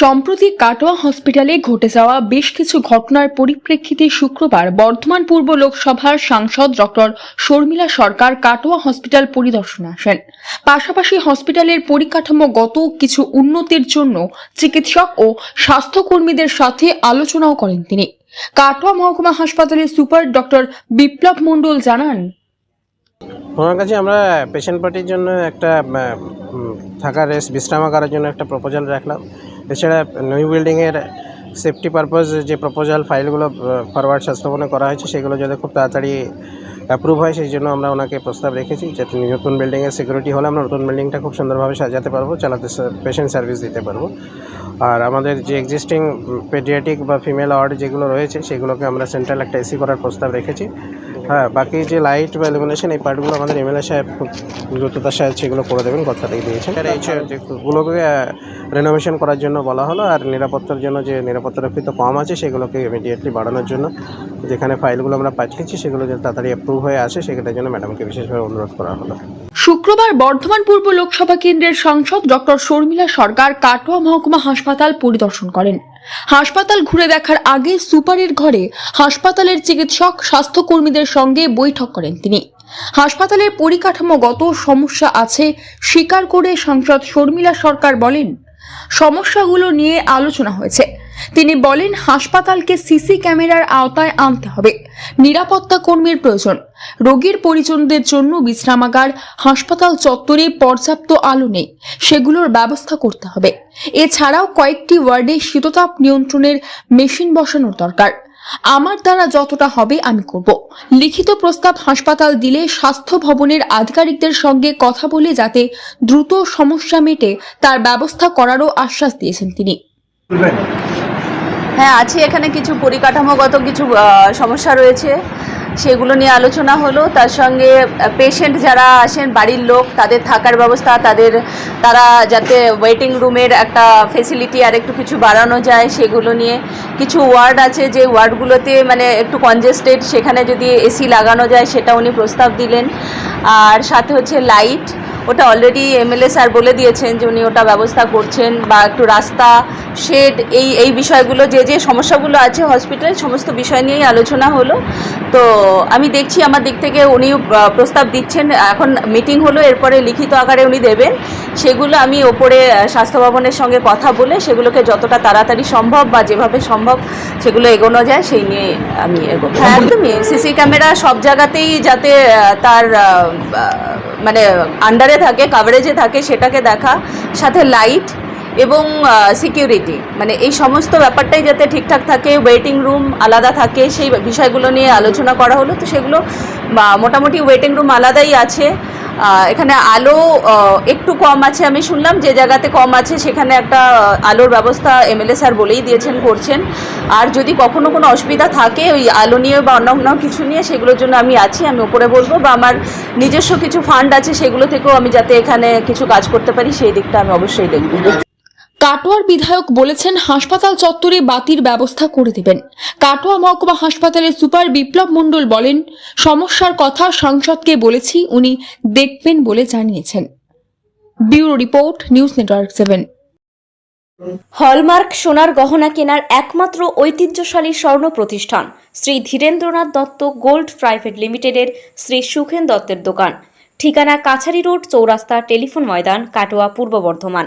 সম্প্রতি কাটোয়া হসপিটালে ঘটে যাওয়া বেশ কিছু ঘটনার পরিপ্রেক্ষিতে শুক্রবার বর্ধমান পূর্ব লোকসভার সাংসদ ডক্টর শর্মিলা সরকার কাটোয়া হসপিটাল পরিদর্শনে আসেন। পাশাপাশি হসপিটালের পরিকাঠামোগত কিছু উন্নতির জন্য চিকিৎসক ও স্বাস্থ্যকর্মীদের সাথে আলোচনাও করেন তিনি। কাটোয়া মহকুমা হাসপাতালের সুপার ডক্টর বিপ্লব মণ্ডল জানান, ওনার কাছে আমরা পেশেন্ট পার্টির জন্য একটা থাকার রেস্ট বিশ্রামাগারের জন্য একটা প্রপোজাল রাখলাম। এছাড়া নিউ বিল্ডিংয়ের সেফটি পারপাস যে প্রপোজাল ফাইলগুলো ফরওয়ার্ড স্বাস্থ্যভবনে করা হয়েছে, সেগুলো যাতে খুব তাড়াতাড়ি অ্যাপ্রুভ হয়, সেই জন্য আমরা ওনাকে প্রস্তাব রেখেছি যাতে নতুন বিল্ডিংয়ের সিকিউরিটি হলে আমরা নতুন বিল্ডিংটা খুব সুন্দরভাবে সাজাতে পারব, চালাতে পেশেন্ট সার্ভিস দিতে পারব। আর আমাদের যে এক্সিস্টিং পেডিয়াটিক বা ফিমেল ওয়ার্ড যেগুলো রয়েছে, সেগুলোকে আমরা সেন্ট্রাল একটা এসি করার প্রস্তাব রেখেছি। হ্যাঁ বাকি যে লাইট বা ইলুমিনেশন এই পার্টগুলো আমাদের এমএলএ সাহেব খুব দ্রুততার সাহেব সেগুলো করে দেবেন কথাটাই দিয়েছেন। আর এই যেগুলোকে রেনোভেশন করার জন্য বলা হলো আর নিরাপত্তার জন্য যে নিরাপত্তারক্ষিত কম আছে সেগুলোকে ইমিডিয়েটলি বাড়ানোর জন্য যেখানে ফাইলগুলো আমরা পাঠিয়েছি সেগুলো যাতে তাড়াতাড়ি অ্যাপ্রুভ হয়ে আসে সেটার জন্য ম্যাডামকে বিশেষভাবে অনুরোধ করা হলো। শুক্রবার বর্ধমান পূর্ব লোকসভা কেন্দ্রের সাংসদ ডক্টর শর্মিলা সরকার কাটোয়া মহকুমা হাসপাতাল পরিদর্শন করেন। হাসপাতাল ঘুরে দেখার আগে সুপারের ঘরে হাসপাতালের চিকিৎসক, স্বাস্থ্যকর্মীদের সঙ্গে বৈঠক করেন তিনি। হাসপাতালের পরিকাঠামোগত সমস্যা আছে, স্বীকার করে সাংসদ শর্মিলা সরকার বলেন, সমস্যাগুলো নিয়ে আলোচনা হয়েছে। তিনি বলেন, হাসপাতালকে সিসি ক্যামেরার আওতায় আনতে হবে। নিরাপত্তা কর্মীর প্রয়োজন। রোগীর পরিজনদের জন্য বিশ্রামাগার, হাসপাতাল চত্বরে পর্যাপ্ত আলো নেই। সেগুলোর ব্যবস্থা করতে হবে। এছাড়াও কয়েকটি ওয়ার্ডে শীততাপ নিয়ন্ত্রণের মেশিন বসানোর দরকার। আমার দ্বারা যতটা হবে আমি করব। লিখিত প্রস্তাব হাসপাতাল দিলে স্বাস্থ্য ভবনের আধিকারিকদের সঙ্গে কথা বলে যাতে দ্রুত সমস্যা মেটে তার ব্যবস্থা করারও আশ্বাস দিয়েছেন তিনি। হ্যাঁ আছে এখানে কিছু পরিকাঠামোগত কিছু সমস্যা রয়েছে। সেগুলো নিয়ে আলোচনা হলো। তার সঙ্গে পেশেন্ট যারা আসেন, বাড়ির লোক, তাদের থাকার ব্যবস্থা, তাদের, তারা যাতে ওয়েটিং রুমের একটা ফেসিলিটি আর একটু কিছু বাড়ানো যায়, সেগুলো নিয়ে কিছু ওয়ার্ড আছে যে ওয়ার্ডগুলোতে মানে একটু কনজেস্টেড সেখানে যদি এসি লাগানো যায়, সেটা উনি প্রস্তাব দিলেন। আর সাথে হচ্ছে লাইট ওটা অলরেডি এমএলএ স্যার বলে দিয়েছেন যে উনি ওটা ব্যবস্থা করছেন বা একটু রাস্তা শেড এই এই বিষয়গুলো যে যে সমস্যাগুলো আছে হসপিটালে সমস্ত বিষয় নিয়েই আলোচনা হলো। তো আমি দেখছি আমার দিক থেকে উনি প্রস্তাব দিচ্ছেন। এখন মিটিং হলো এরপরে লিখিত আকারে উনি দেবেন। সেগুলো আমি ওপরে স্বাস্থ্য ভবনের সঙ্গে কথা বলে সেগুলোকে যতটা তাড়াতাড়ি সম্ভব বা যেভাবে সম্ভব সেগুলো এগোনো যায় সেই নিয়ে আমি এগোবো। হ্যাঁ একদমই সিসি ক্যামেরা সব জায়গাতেই যাতে তার মানে আন্ডারে থাকে কাভারেজে থাকে, সেটাকে দেখা, সাথে লাইট এবং সিকিউরিটি মানে এই সমস্ত ব্যাপারটাই যাতে ঠিকঠাক থাকে ওয়েটিং রুম আলাদা থাকে, সেই বিষয়গুলো নিয়ে আলোচনা করা হলো। তো সেগুলো মোটামুটি ওয়েটিং রুম আলাদাই আছে। এখানে আলো একটু কম আছে আমি শুনলাম, যে জায়গাতে কম আছে সেখানে একটা আলোর ব্যবস্থা এমএলএ স্যার বলেই দিয়েছেন, করছেন। আর যদি কখনো কোনো অসুবিধা থাকে, ওই আলো নিয়ে বা অন্য অন্য কিছু নিয়ে, সেগুলোর জন্য আমি আছি, আমি ওপরে বলব, বা আমার নিজস্ব কিছু ফান্ড আছে, সেগুলো থেকেও আমি যাতে এখানে কিছু কাজ করতে পারি, সেই দিকটা আমি অবশ্যই দেখব। কাটোয়ার বিধায়ক বলেছেন, হাসপাতাল চত্বরে বাতির ব্যবস্থা করে দেবেন। কাটোয়া মহকুমা হাসপাতালের সুপার বিপ্লব মণ্ডল বলেন, সমস্যার কথা সাংসদকে বলেছি, উনি দেখবেন বলে জানিয়েছেন। Bureau report, news network seven. Hallmark সোনার গহনা কেনার একমাত্র ঐতিহ্যশালী স্বর্ণ প্রতিষ্ঠান শ্রী ধীরেন্দ্রনাথ দত্ত গোল্ড প্রাইভেট লিমিটেডের শ্রী সুখেন দত্তের দোকান। ঠিকানা কাছারি রোড চৌরাস্তা টেলিফোন ময়দান, কাটোয়া, পূর্ব বর্ধমান।